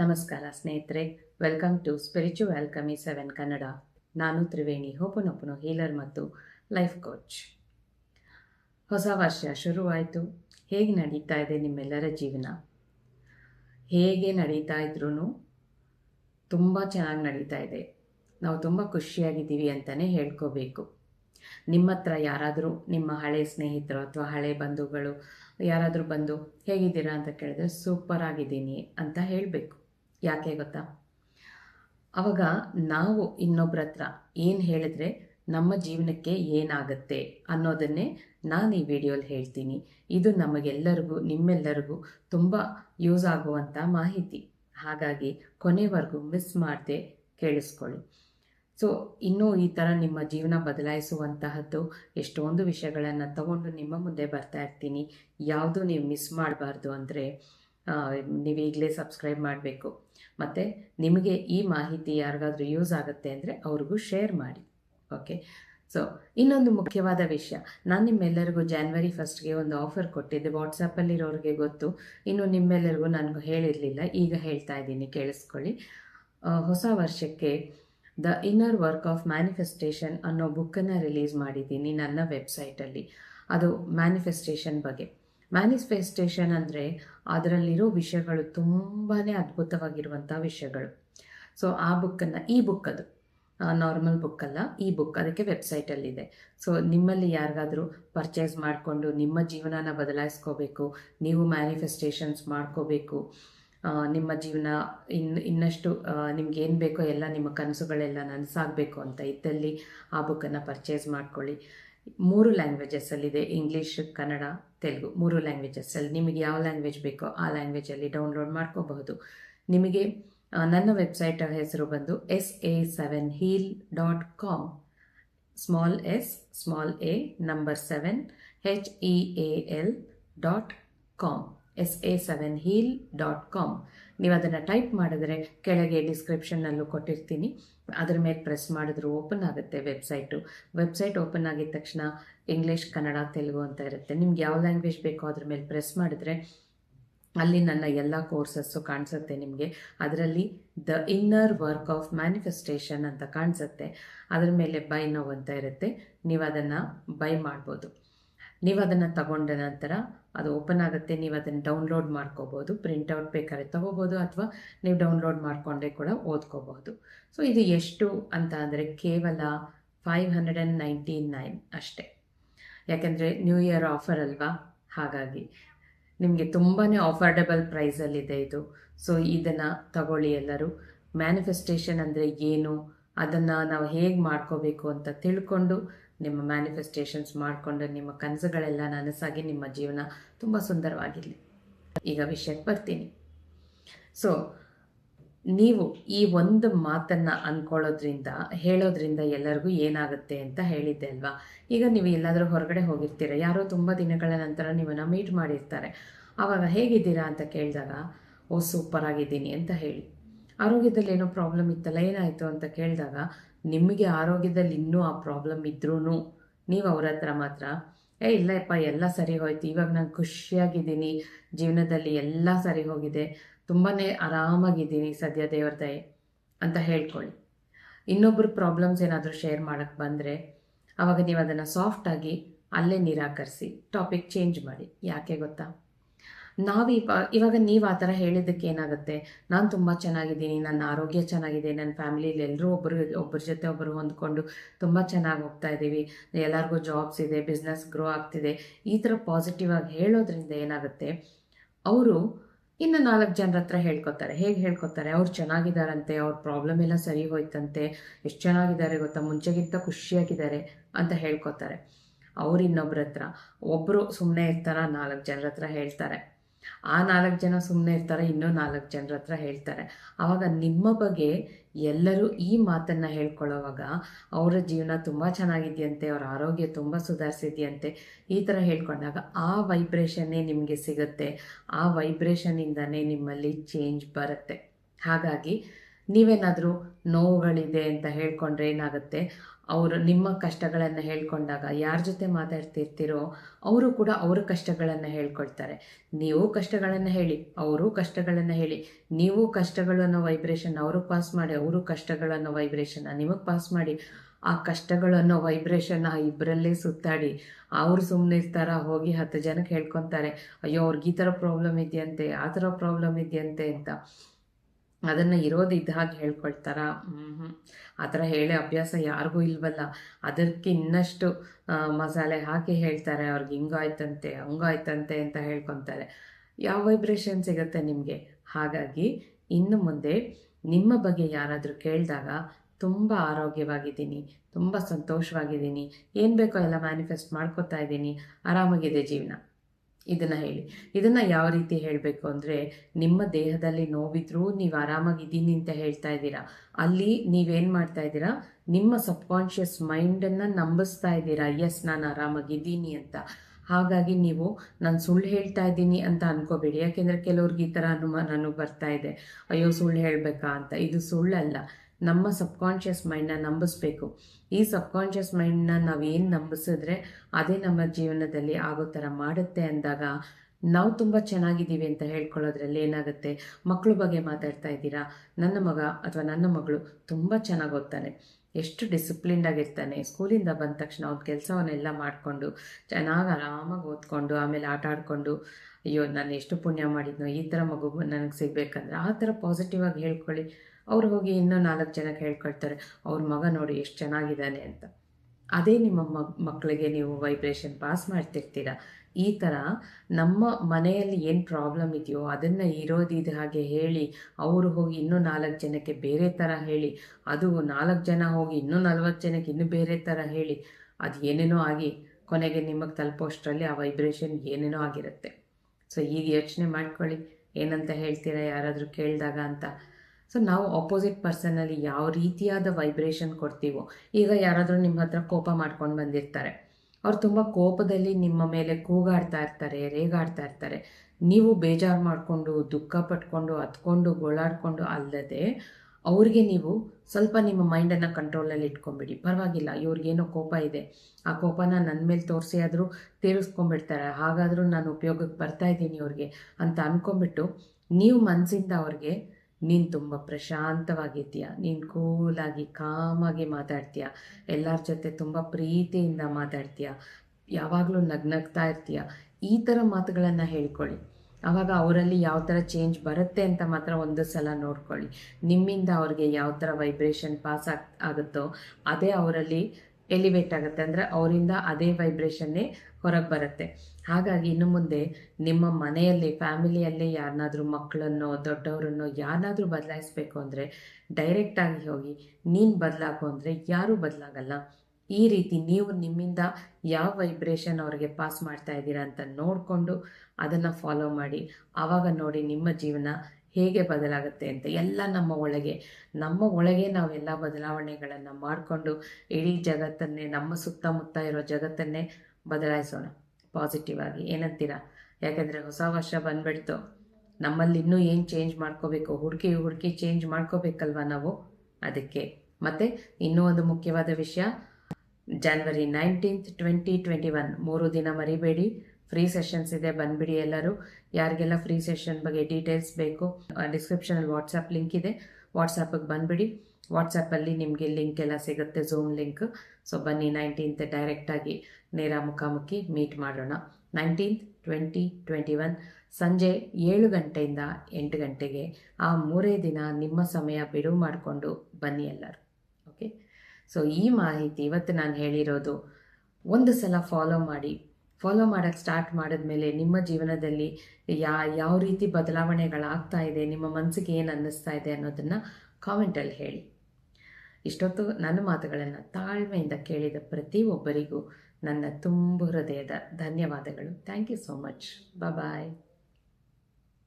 ನಮಸ್ಕಾರ ಸ್ನೇಹಿತರೆ welcome to spiritual alchemy seven Kannada ನಾನು ತ್ರಿವೇಣಿ ಹೋಪನೊಪ್ಪನು ಹೀಲರ್ ಮತ್ತು ಲೈಫ್ ಕೋಚ್ ಹೊಸ ವರ್ಷ ಶುರುವಾಯಿತು. ಹೇಗೆ ನಡೀತಾ ಇದೆ ನಿಮ್ಮೆಲ್ಲರ ಜೀವನ? ಹೇಗೆ ನಡೀತಾ ಇದ್ರೂ ತುಂಬ ಚೆನ್ನಾಗಿ ನಡೀತಾ ಇದೆ. ನಾವು ತುಂಬ ಖುಷಿಯಾಗಿದ್ದೀವಿ ಅಂತಲೇ ಹೇಳ್ಕೋಬೇಕು. ನಿಮ್ಮ ಹತ್ರ ಯಾರಾದರೂ, ನಿಮ್ಮ ಹಳೆ ಸ್ನೇಹಿತರು ಅಥವಾ ಹಳೆ ಬಂಧುಗಳು ಯಾರಾದರೂ ಬಂದು, ಹೇಗಿದ್ದೀರಾ? ಅಂತ ಕೇಳಿದ್ರೆ, ಸೂಪರ್ ಆಗಿದ್ದೀನಿ ಅಂತ ಹೇಳಬೇಕು. ಯಾಕೆ ಗೊತ್ತಾ? ಅವಾಗ ನಾವು ಇನ್ನೊಬ್ಬರ ಹತ್ರ ಏನು ಹೇಳಿದ್ರೆ ನಮ್ಮ ಜೀವನಕ್ಕೆ ಏನಾಗುತ್ತೆ ಅನ್ನೋದನ್ನೇ ನಾನು ಈ ವಿಡಿಯೋಲಿ ಹೇಳ್ತೀನಿ. ಇದು ನಮಗೆಲ್ಲರಿಗೂ, ನಿಮ್ಮೆಲ್ಲರಿಗೂ ತುಂಬ ಯೂಸ್ ಆಗುವಂಥ ಮಾಹಿತಿ. ಹಾಗಾಗಿ ಕೊನೆವರೆಗೂ ಮಿಸ್ ಮಾಡದೆ ಕೇಳಿಸ್ಕೊಳ್ಳಿ. ಸೊ, ಇನ್ನೂ ಈ ಥರ ನಿಮ್ಮ ಜೀವನ ಬದಲಾಯಿಸುವಂತಹದ್ದು, ಎಷ್ಟೊಂದು ವಿಷಯಗಳನ್ನು ತಗೊಂಡು ನಿಮ್ಮ ಮುಂದೆ ಬರ್ತಾ ಇರ್ತೀನಿ. ಯಾವುದು ನೀವು ಮಿಸ್ ಮಾಡಬಾರ್ದು ಅಂದರೆ ನೀವು ಈಗಲೇ ಸಬ್ಸ್ಕ್ರೈಬ್ ಮಾಡಬೇಕು. ಮತ್ತು ನಿಮಗೆ ಈ ಮಾಹಿತಿ ಯಾರಿಗಾದರೂ ಯೂಸ್ ಆಗುತ್ತೆ ಅಂದರೆ ಅವ್ರಿಗೂ ಶೇರ್ ಮಾಡಿ. ಓಕೆ ಸೊ ಇನ್ನೊಂದು ಮುಖ್ಯವಾದ ವಿಷಯ. ನಾನು ನಿಮ್ಮೆಲ್ಲರಿಗೂ ಜಾನ್ವರಿ ಫಸ್ಟ್ಗೆ ಒಂದು ಆಫರ್ ಕೊಟ್ಟಿದ್ದೆ. ವಾಟ್ಸಪ್ಪಲ್ಲಿರೋರಿಗೆ ಗೊತ್ತು. ಇನ್ನು ನಿಮ್ಮೆಲ್ಲರಿಗೂ ನನಗೂ ಹೇಳಿರಲಿಲ್ಲ. ಈಗ ಹೇಳ್ತಾ ಇದ್ದೀನಿ, ಕೇಳಿಸ್ಕೊಳ್ಳಿ. ಹೊಸ ವರ್ಷಕ್ಕೆ the inner work of manifestation ಅನ್ನೋ ಬುಕ್ಕನ್ನು ರಿಲೀಸ್ ಮಾಡಿದ್ದೀನಿ ನನ್ನ ವೆಬ್ಸೈಟಲ್ಲಿ ಅದು ಮ್ಯಾನಿಫೆಸ್ಟೇಷನ್ ಬಗ್ಗೆ. ಮ್ಯಾನಿಫೆಸ್ಟೇಷನ್ ಅಂದರೆ ಅದರಲ್ಲಿರೋ ವಿಷಯಗಳು ತುಂಬಾ ಅದ್ಭುತವಾಗಿರುವಂಥ ವಿಷಯಗಳು. ಸೊ ಆ ಬುಕ್ಕನ್ನು ಈ ಬುಕ್ ಅದು. ನಾರ್ಮಲ್ ಬುಕ್ ಅಲ್ಲ, ಈ ಬುಕ್ ಅದಕ್ಕೆ ವೆಬ್ಸೈಟಲ್ಲಿದೆ ಸೊ ನಿಮ್ಮಲ್ಲಿ ಯಾರಿಗಾದರೂ ಪರ್ಚೇಸ್ ಮಾಡಿಕೊಂಡು ನಿಮ್ಮ ಜೀವನನ ಬದಲಾಯಿಸ್ಕೋಬೇಕು, ನೀವು ಮ್ಯಾನಿಫೆಸ್ಟೇಷನ್ಸ್ ಮಾಡ್ಕೋಬೇಕು ನಿಮ್ಮ ಜೀವನ ಇನ್ನು ಇನ್ನಷ್ಟು ನಿಮ್ಗೆ ಏನು ಬೇಕೋ ಎಲ್ಲ ನಿಮ್ಮ ಕನಸುಗಳೆಲ್ಲ ನನಸಾಗಬೇಕು ಅಂತ ಇದ್ದಲ್ಲಿ ಆ ಬುಕ್ಕನ್ನು ಪರ್ಚೇಸ್ ಮಾಡ್ಕೊಳ್ಳಿ. ಮೂರು ಲ್ಯಾಂಗ್ವೇಜಸ್ಸಲ್ಲಿದೆ ಇಂಗ್ಲೀಷ್ ಕನ್ನಡ ತೆಲುಗು ಮೂರು ಲ್ಯಾಂಗ್ವೇಜಸ್ಸಲ್ಲಿ ನಿಮಗೆ ಯಾವ ಲ್ಯಾಂಗ್ವೇಜ್ ಬೇಕೋ ಆ ಲ್ಯಾಂಗ್ವೇಜಲ್ಲಿ ಡೌನ್ಲೋಡ್ ಮಾಡ್ಕೋಬಹುದು. ನಿಮಗೆ ನನ್ನ ವೆಬ್ಸೈಟ್ ಹೆಸರು ಬಂದು S A seven heal dot com small S small A number seven H E L dot com S A seven heal dot com ನೀವು ಅದನ್ನು ಟೈಪ್ ಮಾಡಿದ್ರೆ ಕೆಳಗೆ ಡಿಸ್ಕ್ರಿಪ್ಷನ್ನಲ್ಲೂ ಕೊಟ್ಟಿರ್ತೀನಿ. ಅದ್ರ ಮೇಲೆ ಪ್ರೆಸ್ ಮಾಡಿದ್ರು ಓಪನ್ ಆಗುತ್ತೆ ವೆಬ್ಸೈಟು ವೆಬ್ಸೈಟ್ ಓಪನ್ ಆಗಿದ ತಕ್ಷಣ ಇಂಗ್ಲೀಷ್ ಕನ್ನಡ ತೆಲುಗು ಅಂತ ಇರುತ್ತೆ. ನಿಮ್ಗೆ ಯಾವ ಲ್ಯಾಂಗ್ವೇಜ್ ಬೇಕೋ ಅದ್ರ ಮೇಲೆ ಪ್ರೆಸ್ ಮಾಡಿದ್ರೆ ಅಲ್ಲಿ ನನ್ನ ಎಲ್ಲ ಕೋರ್ಸಸ್ಸು ಕಾಣಿಸುತ್ತೆ ನಿಮಗೆ. ಅದರಲ್ಲಿ the inner work of manifestation ಅಂತ ಕಾಣಿಸುತ್ತೆ. ಅದರ ಮೇಲೆ ಬೈ ನೋವು ಅಂತ ಇರುತ್ತೆ. ನೀವು ಅದನ್ನು ಬೈ ಮಾಡ್ಬೋದು. ನೀವು ಅದನ್ನು ತಗೊಂಡ ನಂತರ ಅದು ಓಪನ್ ಆಗುತ್ತೆ, ನೀವು ಅದನ್ನು ಡೌನ್ಲೋಡ್ ಮಾಡ್ಕೋಬೋದು. ಪ್ರಿಂಟೌಟ್ ಬೇಕಾದ್ರೆ ತಗೋಬೋದು ಅಥವಾ ನೀವು ಡೌನ್ಲೋಡ್ ಮಾಡಿಕೊಂಡೇ ಕೂಡ ಓದ್ಕೋಬಹುದು ಸೊ ಇದು ಎಷ್ಟು ಅಂತ ಅಂದರೆ ಕೇವಲ five hundred and ninety nine ಅಷ್ಟೇ. ಯಾಕೆಂದರೆ ನ್ಯೂ ಇಯರ್ ಆಫರ್ ಅಲ್ವಾ? ಹಾಗಾಗಿ. ನಿಮಗೆ ತುಂಬಾ ಅಫೋರ್ಡೆಬಲ್ ಪ್ರೈಸಲ್ಲಿದೆ ಇದು. ಸೊ ಇದನ್ನು ತಗೊಳ್ಳಿ ಎಲ್ಲರೂ. ಮ್ಯಾನಿಫೆಸ್ಟೇಷನ್ ಅಂದರೆ ಏನು? ಅದನ್ನು ನಾವು ಹೇಗೆ ಮಾಡ್ಕೋಬೇಕು ಅಂತ ತಿಳ್ಕೊಂಡು ನಿಮ್ಮ ಮ್ಯಾನಿಫೆಸ್ಟೇಷನ್ಸ್ ಮಾಡಿಕೊಂಡು ನಿಮ್ಮ ಕನಸುಗಳೆಲ್ಲ ನನಸಾಗಿ ನಿಮ್ಮ ಜೀವನ ತುಂಬ ಸುಂದರವಾಗಿರಲಿ. ಈಗ ವಿಷಯಕ್ಕೆ ಬರ್ತೀನಿ. ಸೊ ನೀವು ಈ ಒಂದು ಮಾತನ್ನು ಅಂದ್ಕೊಳ್ಳೋದ್ರಿಂದ ಹೇಳೋದ್ರಿಂದ ಎಲ್ಲರಿಗೂ ಏನಾಗುತ್ತೆ ಅಂತ ಹೇಳಿದ್ದೆ ಅಲ್ವಾ? ಈಗ ನೀವು ಎಲ್ಲಾದರೂ ಹೊರಗಡೆ ಹೋಗಿರ್ತೀರ? ಯಾರೋ ತುಂಬ ದಿನಗಳ ನಂತರ ನಿಮ್ಮನ್ನು ಮೀಟ್ ಮಾಡಿರ್ತಾರೆ. ಆವಾಗ ಹೇಗಿದ್ದೀರಾ ಅಂತ ಕೇಳಿದಾಗ, ಓ ಸೂಪರ್ ಆಗಿದ್ದೀನಿ ಅಂತ ಹೇಳಿ. ಆರೋಗ್ಯದಲ್ಲಿ ಏನೋ ಪ್ರಾಬ್ಲಮ್ ಇತ್ತಲ್ಲ, ಏನಾಯಿತು ಅಂತ ಕೇಳಿದಾಗ, ನಿಮಗೆ ಆರೋಗ್ಯದಲ್ಲಿ ಇನ್ನೂ ಆ ಪ್ರಾಬ್ಲಮ್ ಇದ್ರೂ ನೀವು ಅವ್ರ ಹತ್ರ ಮಾತ್ರ? ಏ ಇಲ್ಲಪ್ಪ ಎಲ್ಲ ಸರಿ ಹೋಯ್ತು. ಇವಾಗ ನಾನು ಖುಷಿಯಾಗಿದ್ದೀನಿ. ಜೀವನದಲ್ಲಿ ಎಲ್ಲ ಸರಿ ಹೋಗಿದೆ. ತುಂಬಾ ಆರಾಮಾಗಿದ್ದೀನಿ ಸದ್ಯ ದೇವ್ರ ದಯೆ ಅಂತ ಹೇಳ್ಕೊಳ್ಳಿ. ಇನ್ನೊಬ್ಬರು ಪ್ರಾಬ್ಲಮ್ಸ್ ಏನಾದರೂ ಶೇರ್ ಮಾಡೋಕ್ಕೆ ಬಂದರೆ ಆವಾಗ ನೀವು ಅದನ್ನು ಸಾಫ್ಟಾಗಿ ಅಲ್ಲೇ ನಿರಾಕರಿಸಿ ಟಾಪಿಕ್ ಚೇಂಜ್ ಮಾಡಿ. ಯಾಕೆ ಗೊತ್ತಾ? ನಾವು ಇವಾಗ ನೀವು ಆ ಥರ ಹೇಳಿದ್ದಕ್ಕೆ ಏನಾಗುತ್ತೆ? ನಾನು ತುಂಬ ಚೆನ್ನಾಗಿದ್ದೀನಿ, ನನ್ನ ಆರೋಗ್ಯ ಚೆನ್ನಾಗಿದೆ ನನ್ನ ಫ್ಯಾಮಿಲಿಲಿ ಎಲ್ಲರೂ ಒಬ್ಬರು ಒಬ್ಬರ ಜೊತೆ ಒಬ್ಬರು ಹೊಂದ್ಕೊಂಡು ತುಂಬ ಚೆನ್ನಾಗಿ ಹೋಗ್ತಾ ಇದ್ದೀವಿ ಎಲ್ಲರಿಗೂ ಜಾಬ್ಸ್ ಇದೆ, ಬಿಸ್ನೆಸ್ ಗ್ರೋ ಆಗ್ತಿದೆ. ಈ ಥರ ಪಾಸಿಟಿವ್ ಆಗಿ ಹೇಳೋದ್ರಿಂದ ಏನಾಗುತ್ತೆ? ಅವರು ಇನ್ನು ನಾಲ್ಕು ಜನರ ಹತ್ರ ಹೇಳ್ಕೊತಾರೆ. ಹೇಗೆ ಹೇಳ್ಕೊತಾರೆ? ಅವ್ರು ಚೆನ್ನಾಗಿದ್ದಾರಂತೆ ಅವ್ರ ಪ್ರಾಬ್ಲಮ್ ಎಲ್ಲ ಸರಿ ಹೋಯ್ತಂತೆ, ಎಷ್ಟು ಚೆನ್ನಾಗಿದ್ದಾರೆ ಗೊತ್ತಾ? ಮುಂಚೆಗಿಂತ ಖುಷಿಯಾಗಿದ್ದಾರೆ ಅಂತ ಹೇಳ್ಕೊತಾರೆ. ಅವ್ರು ಇನ್ನೊಬ್ರ ಹತ್ರ. ಒಬ್ಬರು ಸುಮ್ಮನೆ ಇರ್ತಾರ, ನಾಲ್ಕು ಜನರ ಹತ್ರ ಹೇಳ್ತಾರೆ. ಆ ನಾಲ್ಕು ಜನ ಸುಮ್ಮನೆ ಇರ್ತಾರೆ, ಇನ್ನೂ ನಾಲ್ಕು ಜನರ ಹತ್ರ ಹೇಳ್ತಾರೆ. ಆವಾಗ ನಿಮ್ಮ ಬಗ್ಗೆ ಎಲ್ಲರೂ ಈ ಮಾತನ್ನು ಹೇಳ್ಕೊಳ್ಳೋವಾಗ ಅವರ ಜೀವನ ತುಂಬ ಚೆನ್ನಾಗಿದೆಯಂತೆ, ಅವರ ಆರೋಗ್ಯ ತುಂಬ ಸುಧಾರಿಸಿದೆಯಂತೆ, ಈ ಥರ ಹೇಳ್ಕೊಂಡಾಗ ಆ ವೈಬ್ರೇಷನ್ನೇ ನಿಮಗೆ ಸಿಗುತ್ತೆ. ಆ ವೈಬ್ರೇಷನಿಂದನೇ ನಿಮ್ಮಲ್ಲಿ ಚೇಂಜ್ ಬರುತ್ತೆ. ಹಾಗಾಗಿ ನೀವೇನಾದರೂ ನೋವುಗಳಿದೆ ಅಂತ ಹೇಳ್ಕೊಂಡ್ರೆ ಏನಾಗುತ್ತೆ? ಅವರು ನಿಮ್ಮ ಕಷ್ಟಗಳನ್ನು ಹೇಳ್ಕೊಂಡಾಗ ಯಾರ ಜೊತೆ ಮಾತಾಡ್ತಿರ್ತೀರೋ ಅವರು ಕೂಡ ಅವರ ಕಷ್ಟಗಳನ್ನು ಹೇಳ್ಕೊಳ್ತಾರೆ. ನೀವು ಕಷ್ಟಗಳನ್ನು ಹೇಳಿ, ಅವರು ಕಷ್ಟಗಳನ್ನು ಹೇಳಿ. ನೀವು ಕಷ್ಟಗಳನ್ನು ವೈಬ್ರೇಷನ್ ಅವರು ಪಾಸ್ ಮಾಡಿ, ಅವರು ಕಷ್ಟಗಳನ್ನು ವೈಬ್ರೇಷನ್ನ ನಿಮಗೆ ಪಾಸ್ ಮಾಡಿ. ಆ ಕಷ್ಟಗಳನ್ನು ಆ ಇಬ್ಬರಲ್ಲೇ ಸುತ್ತಾಡಿ. ಅವ್ರು ಸುಮ್ಮನೆ ಇರ್ತಾರ, ಹೋಗಿ ಹತ್ತು ಜನಕ್ಕೆ ಹೇಳ್ಕೊತಾರೆ, ಅಯ್ಯೋ, ಅವ್ರಿಗೆ ಈ ಥರ ಪ್ರಾಬ್ಲಮ್ ಇದೆಯಂತೆ, ಆ ಥರ ಪ್ರಾಬ್ಲಮ್ ಇದೆಯಂತೆ ಅಂತ. ಅದನ್ನು ಇರೋದು ಇದ್ದ ಹಾಗೆ ಹೇಳ್ಕೊಳ್ತಾರ ಆ ಥರ ಹೇಳೋ ಅಭ್ಯಾಸ ಯಾರಿಗೂ ಇಲ್ವಲ್ಲ. ಅದಕ್ಕೆ ಇನ್ನಷ್ಟು ಮಸಾಲೆ ಹಾಕಿ ಹೇಳ್ತಾರೆ, ಅವ್ರಿಗೆ ಹಿಂಗಾಯ್ತಂತೆ, ಹಂಗಾಯ್ತಂತೆ ಅಂತ ಹೇಳ್ಕೊತಾರೆ. ಯಾವ ವೈಬ್ರೇಷನ್ ಸಿಗುತ್ತೆ ನಿಮಗೆ? ಹಾಗಾಗಿ ಇನ್ನು ಮುಂದೆ ನಿಮ್ಮ ಬಗ್ಗೆ ಯಾರಾದರೂ ಕೇಳಿದಾಗ ತುಂಬ ಆರೋಗ್ಯವಾಗಿದ್ದೀನಿ, ತುಂಬ ಸಂತೋಷವಾಗಿದ್ದೀನಿ, ಏನು ಬೇಕೋ ಎಲ್ಲ ಮ್ಯಾನಿಫೆಸ್ಟ್ ಮಾಡ್ಕೋತಾ ಇದ್ದೀನಿ. ಆರಾಮಾಗಿದೆ ಜೀವನ. ಇದನ್ನು ಹೇಳಿ. ಇದನ್ನು ಯಾವ ರೀತಿ ಹೇಳಬೇಕು ಅಂದರೆ, ನಿಮ್ಮ ದೇಹದಲ್ಲಿ ನೋವಿದ್ರೂ ನೀವು ಆರಾಮಾಗಿದ್ದೀನಿ ಅಂತ ಹೇಳ್ತಾ ಇದ್ದೀರಾ? ಅಲ್ಲಿ ನೀವೇನು ಮಾಡ್ತಾ ಇದ್ದೀರಾ? ನಿಮ್ಮ ಸಬ್ಕಾನ್ಷಿಯಸ್ ಮೈಂಡನ್ನು ನಂಬಿಸ್ತಾ ಇದ್ದೀರಾ? ಎಸ್, ನಾನು ಆರಾಮಾಗಿದ್ದೀನಿ ಅಂತ. ಹಾಗಾಗಿ ನೀವು, ನಾನು ಸುಳ್ಳು ಹೇಳ್ತಾ ಇದ್ದೀನಿ ಅಂತ ಅನ್ಕೋಬೇಡಿ. ಯಾಕೆಂದರೆ ಕೆಲವ್ರಿಗೆ ಈ ಥರ ಅನುಮಾನನೂ ಬರ್ತಾ ಇದೆ. ಅಯ್ಯೋ, ಸುಳ್ಳು ಹೇಳಬೇಕಾ? ಅಂತ. ಇದು ಸುಳ್ಳಲ್ಲ. ನಮ್ಮ ಸಬ್ಕಾನ್ಷಿಯಸ್ ಮೈಂಡ್ನ ನಂಬಿಸ್ಬೇಕು. ಈ ಸಬ್ಕಾನ್ಷಿಯಸ್ ಮೈಂಡ್ನ ನಾವು ಏನು ನಂಬಿಸಿದ್ರೆ ಅದೇ ನಮ್ಮ ಜೀವನದಲ್ಲಿ ಆಗೋ ಥರ ಮಾಡುತ್ತೆ ಅಂದಾಗ ನಾವು ತುಂಬ ಚೆನ್ನಾಗಿದ್ದೀವಿ ಅಂತ ಹೇಳ್ಕೊಳ್ಳೋದ್ರಲ್ಲಿ ಏನಾಗುತ್ತೆ? ಮಕ್ಕಳ ಬಗ್ಗೆ ಮಾತಾಡ್ತಾ ಇದ್ದೀರಾ? ನನ್ನ ಮಗ ಅಥವಾ ನನ್ನ ಮಗಳು ತುಂಬ ಚೆನ್ನಾಗಿ ಓದ್ತಾನೆ. ಎಷ್ಟು ಡಿಸಿಪ್ಲಿನ್ಡ್ ಆಗಿರ್ತಾನೆ. ಸ್ಕೂಲಿಂದ ಬಂದ ತಕ್ಷಣ ಅವ್ನ ಕೆಲಸವನ್ನೆಲ್ಲ ಮಾಡಿಕೊಂಡು, ಚೆನ್ನಾಗಿ ಆರಾಮಾಗಿ ಓದ್ಕೊಂಡು, ಆಮೇಲೆ ಆಟ ಆಡಿಕೊಂಡು, ಅಯ್ಯೋ, ನಾನು ಎಷ್ಟು ಪುಣ್ಯ ಮಾಡಿದ್ನೋ, ಈ ಥರ ಮಗು ನನಗೆ ಸಿಗಬೇಕಂದ್ರೆ ಆ ಥರ ಪಾಸಿಟಿವ್ ಆಗಿ ಹೇಳ್ಕೊಳ್ಳಿ. ಅವ್ರು ಹೋಗಿ ಇನ್ನೂ ನಾಲ್ಕು ಜನಕ್ಕೆ ಹೇಳ್ಕೊಳ್ತಾರೆ ಅವ್ರ ಮಗ ನೋಡಿ ಎಷ್ಟು ಚೆನ್ನಾಗಿದ್ದಾನೆ ಅಂತ. ಅದೇ ನಿಮ್ಮ ಮಕ್ಕಳಿಗೆ ನೀವು ವೈಬ್ರೇಷನ್ ಪಾಸ್ ಮಾಡ್ತಿರ್ತೀರ? ಈ ಥರ ನಮ್ಮ ಮನೆಯಲ್ಲಿ ಏನು ಪ್ರಾಬ್ಲಮ್ ಇದೆಯೋ ಅದನ್ನು ಇರೋದಿದ ಹಾಗೆ ಹೇಳಿ, ಅವರು ಹೋಗಿ ಇನ್ನೂ ನಾಲ್ಕು ಜನಕ್ಕೆ ಬೇರೆ ಥರ ಹೇಳಿ, ಅದು ನಾಲ್ಕು ಜನ ಹೋಗಿ ಇನ್ನೂ ನಲ್ವತ್ತು ಜನಕ್ಕೆ ಇನ್ನೂ ಬೇರೆ ಥರ ಹೇಳಿ, ಅದು ಏನೇನೋ ಆಗಿ ಕೊನೆಗೆ ನಿಮಗೆ ತಲುಪೋಷ್ಟರಲ್ಲಿ ಆ ವೈಬ್ರೇಷನ್ ಏನೇನೋ ಆಗಿರುತ್ತೆ. ಸೊ ಈಗ ಯೋಚನೆ ಮಾಡ್ಕೊಳ್ಳಿ, ಏನಂತ ಹೇಳ್ತೀರಾ ಯಾರಾದರೂ ಕೇಳಿದಾಗ ಅಂತ. ಸೊ ನಾವು ಆಪೋಸಿಟ್ ಪರ್ಸನಲ್ಲಿ ಯಾವ ರೀತಿಯಾದ ವೈಬ್ರೇಷನ್ ಕೊಡ್ತೀವೋ, ಈಗ ಯಾರಾದರೂ ನಿಮ್ಮ ಹತ್ರ ಕೋಪ ಮಾಡ್ಕೊಂಡು ಬಂದಿರ್ತಾರೆ ಅವ್ರು ತುಂಬ ಕೋಪದಲ್ಲಿ ನಿಮ್ಮ ಮೇಲೆ ಕೂಗಾಡ್ತಾ ಇರ್ತಾರೆ, ರೇಗಾಡ್ತಾ ಇರ್ತಾರೆ. ನೀವು ಬೇಜಾರು ಮಾಡಿಕೊಂಡು, ದುಃಖ ಪಟ್ಕೊಂಡು, ಹತ್ಕೊಂಡು, ಗೋಳಾಡ್ಕೊಂಡು ಅಲ್ಲದೆ ಅವ್ರಿಗೆ ನೀವು ಸ್ವಲ್ಪ ನಿಮ್ಮ ಮೈಂಡನ್ನು ಕಂಟ್ರೋಲಲ್ಲಿ ಇಟ್ಕೊಂಬಿಡಿ ಪರವಾಗಿಲ್ಲ, ಇವ್ರಿಗೇನೋ ಕೋಪ ಇದೆ. ಆ ಕೋಪನ ನನ್ನ ಮೇಲೆ ತೋರಿಸಿ ಆದರೂ ತೀರಿಸ್ಕೊಂಡ್ಬಿಡ್ತಾರೆ. ಹಾಗಾದರೂ ನಾನು ಉಪಯೋಗಕ್ಕೆ ಬರ್ತಾ ಇದ್ದೀನಿ ಅವ್ರಿಗೆ ಅಂತ ಅಂದ್ಕೊಂಬಿಟ್ಟು ನೀವು ಮನಸ್ಸಿಂದ ಅವ್ರಿಗೆ ನೀನು ತುಂಬ ಪ್ರಶಾಂತವಾಗಿದ್ದೀಯ ನೀನು ಕೂಲಾಗಿ, ಕಾಮಾಗಿ ಮಾತಾಡ್ತೀಯ? ಎಲ್ಲರ ಜೊತೆ ತುಂಬ ಪ್ರೀತಿಯಿಂದ ಮಾತಾಡ್ತೀಯ? ಯಾವಾಗಲೂ ನಗ್ನಗ್ತಾ ಇರ್ತೀಯ? ಈ ಥರ ಮಾತುಗಳನ್ನು ಹೇಳ್ಕೊಳ್ಳಿ. ಆವಾಗ ಅವರಲ್ಲಿ ಯಾವ ಥರ ಚೇಂಜ್ ಬರುತ್ತೆ ಅಂತ ಮಾತ್ರ ಒಂದು ಸಲ ನೋಡ್ಕೊಳ್ಳಿ. ನಿಮ್ಮಿಂದ ಅವ್ರಿಗೆ ಯಾವ ಥರ ವೈಬ್ರೇಷನ್ ಪಾಸ್ ಆಗ್, ಆಗುತ್ತೋ, ಅದೇ ಅವರಲ್ಲಿ ಎಲಿವೇಟ್ ಆಗುತ್ತೆ. ಅಂದರೆ ಅವರಿಂದ ಅದೇ ವೈಬ್ರೇಷನ್ನೇ ಹೊರಗೆ ಬರುತ್ತೆ. ಹಾಗಾಗಿ ಇನ್ನು ಮುಂದೆ ನಿಮ್ಮ ಮನೆಯಲ್ಲಿ, ಫ್ಯಾಮಿಲಿಯಲ್ಲಿ ಯಾರನ್ನಾದರೂ ಮಕ್ಕಳನ್ನೋ ದೊಡ್ಡವರನ್ನೋ ಯಾರನ್ನಾದ್ರೂ ಬದಲಾಯಿಸ್ಬೇಕು ಅಂದರೆ ಡೈರೆಕ್ಟಾಗಿ ಹೋಗಿ ನೀನು ಬದಲಾಗು ಅಂದರೆ ಯಾರೂ ಬದಲಾಗಲ್ಲ. ಈ ರೀತಿ ನೀವು ನಿಮ್ಮಿಂದ ಯಾವ ವೈಬ್ರೇಷನ್ ಅವರಿಗೆ ಪಾಸ್ ಮಾಡ್ತಾ ಇದ್ದೀರಾ ಅಂತ ನೋಡಿಕೊಂಡು ಅದನ್ನು ಫಾಲೋ ಮಾಡಿ. ಆವಾಗ ನೋಡಿ ನಿಮ್ಮ ಜೀವನ ಹೇಗೆ ಬದಲಾಗುತ್ತೆ ಅಂತ ಎಲ್ಲ ನಮ್ಮ ಒಳಗೆ ನಮ್ಮ ಒಳಗೆ ನಾವೆಲ್ಲ ಬದಲಾವಣೆಗಳನ್ನು ಮಾಡಿಕೊಂಡು ಇಡೀ ಜಗತ್ತನ್ನೇ, ನಮ್ಮ ಸುತ್ತಮುತ್ತ ಇರೋ ಜಗತ್ತನ್ನೇ ಬದಲಾಯಿಸೋಣ. ಪಾಸಿಟಿವ್ ಆಗಿ. ಏನಂತೀರಾ? ಯಾಕೆಂದರೆ ಹೊಸ ವರ್ಷ ಬಂದ್ಬಿಡ್ತು. ನಮ್ಮಲ್ಲಿ ಇನ್ನೂ ಏನು ಚೇಂಜ್ ಮಾಡ್ಕೋಬೇಕು? ಹುಡುಕಿ ಹುಡುಕಿ ಚೇಂಜ್ ಮಾಡ್ಕೋಬೇಕಲ್ವ ನಾವು? ಅದಕ್ಕೆ. ಮತ್ತು ಇನ್ನೂ ಒಂದು ಮುಖ್ಯವಾದ ವಿಷಯ. January nineteenth twenty twenty one ಮೂರು ದಿನ ಮರಿಬೇಡಿ. ಫ್ರೀ ಸೆಷನ್ಸ್ ಇದೆ. ಬಂದ್ಬಿಡಿ ಎಲ್ಲರೂ. ಯಾರಿಗೆಲ್ಲ ಫ್ರೀ ಸೆಷನ್ ಬಗ್ಗೆ ಡೀಟೇಲ್ಸ್ ಬೇಕು ಡಿಸ್ಕ್ರಿಪ್ಷನಲ್ಲಿ ವಾಟ್ಸಪ್ ಲಿಂಕ್ ಇದೆ. ವಾಟ್ಸಪ್ಪಿಗೆ ಬಂದುಬಿಡಿ. ವಾಟ್ಸಪ್ಪಲ್ಲಿ ನಿಮಗೆ ಲಿಂಕ್ ಎಲ್ಲ ಸಿಗುತ್ತೆ ಝೂಮ್ ಲಿಂಕ್ ಸೊ ಬನ್ನಿ ನೈನ್ಟೀನ್ತ್ ಡೈರೆಕ್ಟಾಗಿ ನೇರ ಮುಖಾಮುಖಿ ಮೀಟ್ ಮಾಡೋಣ. ನೈನ್ಟೀನ್ತ್ ಟ್ವೆಂಟಿ ಟ್ವೆಂಟಿ ಒನ್ ಸಂಜೆ ಏಳು ಗಂಟೆಯಿಂದ ಎಂಟು ಗಂಟೆಗೆ ಆ ಮೂರೇ ದಿನ ನಿಮ್ಮ ಸಮಯ ಬಿಡುವು ಮಾಡಿಕೊಂಡು ಬನ್ನಿ ಎಲ್ಲರೂ. ಓಕೆ ಸೊ ಈ ಮಾಹಿತಿ ಇವತ್ತು ನಾನು ಹೇಳಿರೋದು ಒಂದು ಸಲ ಫಾಲೋ ಮಾಡಿ. ಫಾಲೋ ಮಾಡೋಕ್ಕೆ ಸ್ಟಾರ್ಟ್ ಮಾಡಿದ್ಮೇಲೆ ನಿಮ್ಮ ಜೀವನದಲ್ಲಿ ಯಾ, ಯಾವ ರೀತಿ ಬದಲಾವಣೆಗಳಾಗ್ತಾ ಇದೆ, ನಿಮ್ಮ ಮನಸ್ಸಿಗೆ ಏನು ಅನ್ನಿಸ್ತಾ ಇದೆ ಅನ್ನೋದನ್ನು ಕಾಮೆಂಟಲ್ಲಿ ಹೇಳಿ. ಇಷ್ಟೊತ್ತು ನನ್ನ ಮಾತುಗಳನ್ನು ತಾಳ್ಮೆಯಿಂದ ಕೇಳಿದ ಪ್ರತಿಯೊಬ್ಬರಿಗೂ ನನ್ನ ತುಂಬ ಹೃದಯದ ಧನ್ಯವಾದಗಳು. Thank you so much bye